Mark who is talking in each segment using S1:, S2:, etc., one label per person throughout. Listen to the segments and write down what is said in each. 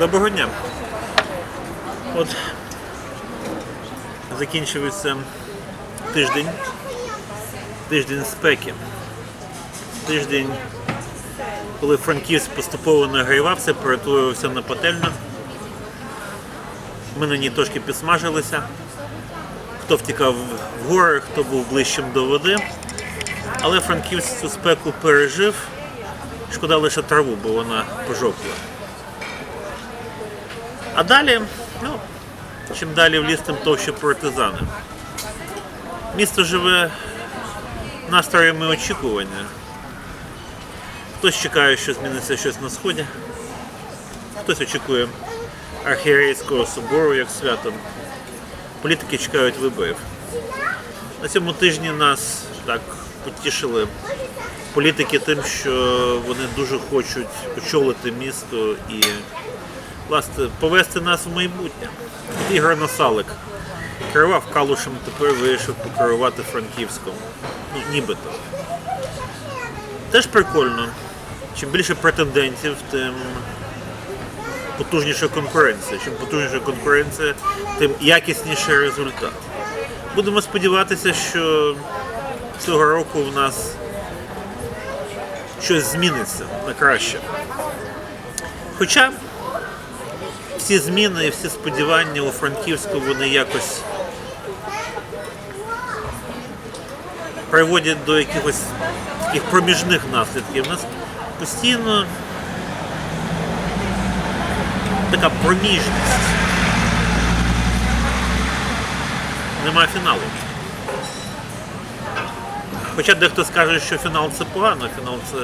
S1: Доброго дня. От закінчується тиждень. Тиждень спеки. Тиждень, коли Франківськ поступово нагрівався, перетворювався на пательню. Ми на ній трошки підсмажилися. Хто втікав в гори, хто був ближчим до води. Але Франківськ цю спеку пережив. Шкода лише траву, бо вона пожовкла. А далі, ну, чим далі в ліс, тим товще партизани. Місто живе настроями очікування. Хтось чекає, що зміниться щось на сході, хтось очікує архієрейського собору як свято. Політики чекають виборів. На цьому тижні нас так потішили політики тим, що вони дуже хочуть очолити місто і власне, повести нас в майбутнє. Ігор Насалик керував Калушем, тепер вирішив покерувати Франківськом. Ну, нібито. Теж прикольно. Чим більше претендентів, тим потужніша конкуренція. Чим потужніша конкуренція, тим якісніший результат. Будемо сподіватися, що цього року в нас щось зміниться на краще. Хоча всі зміни і всі сподівання у Франківську вони якось приводять до якихось таких проміжних наслідків. У нас постійно така проміжність. Нема фіналу. Хоча дехто скаже, що фінал це погано, фінал це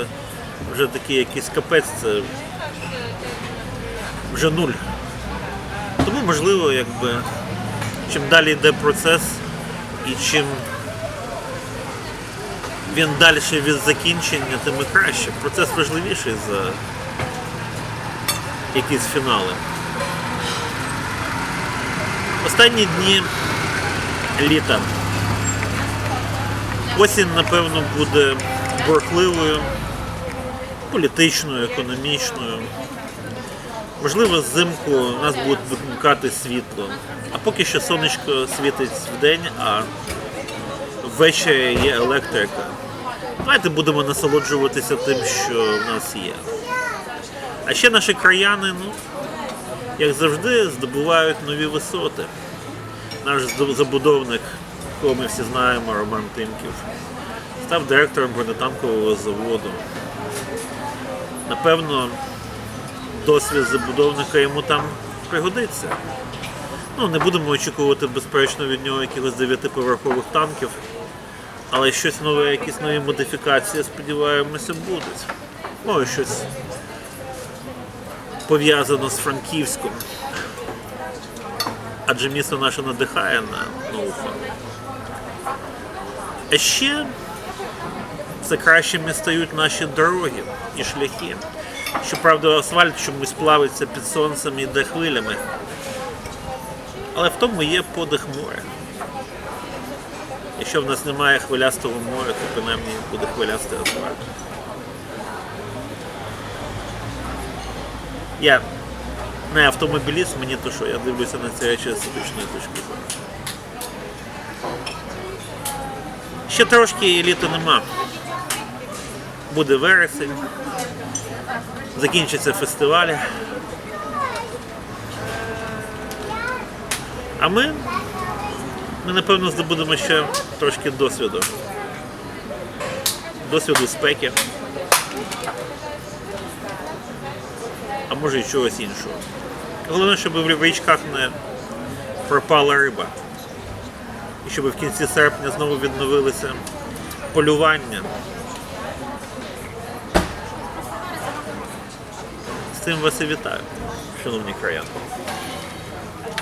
S1: вже такий якийсь капець, це вже нуль. Тому можливо, якби чим далі йде процес і чим він далі від закінчення, тим і краще. Процес важливіший за якісь фінали. Останні дні літа. Осінь, напевно, буде бурхливою, політичною, економічною. Можливо, взимку у нас будуть вимикати світло. А поки що сонечко світить вдень, а ввечері є електрика. Давайте будемо насолоджуватися тим, що в нас є. А ще наші краяни, ну, як завжди, здобувають нові висоти. Наш забудовник, кого ми всі знаємо, Роман Тимків, став директором бронетанкового заводу. Напевно, досвід забудовника йому там пригодиться. Ну, не будемо очікувати, безперечно, від нього якихось дев'ятиповерхових танків, але щось нове, якісь нові модифікації, сподіваємося, будуть. Може, щось пов'язано з Франківськом. Адже місто наше надихає на ноу-хау. А ще все кращими стають наші дороги і шляхи. Щоправда, асфальт чомусь плавиться під сонцем і йде хвилями. Але в тому є подих моря. Якщо в нас немає хвилястого моря, то принаймні буде хвилястий асфальт. Я не автомобіліст, мені то що, я дивлюся на це речі з точної точки. Ще трошки і літа нема. Буде вересень, закінчаться фестивалі. А ми, ми напевно здобудемо ще трошки досвіду. Досвіду спеки. А може і чогось іншого. Головне, щоб в річках не пропала риба. І щоб в кінці серпня знову відновилися полювання. цим вас і вітаю, шановні краяни.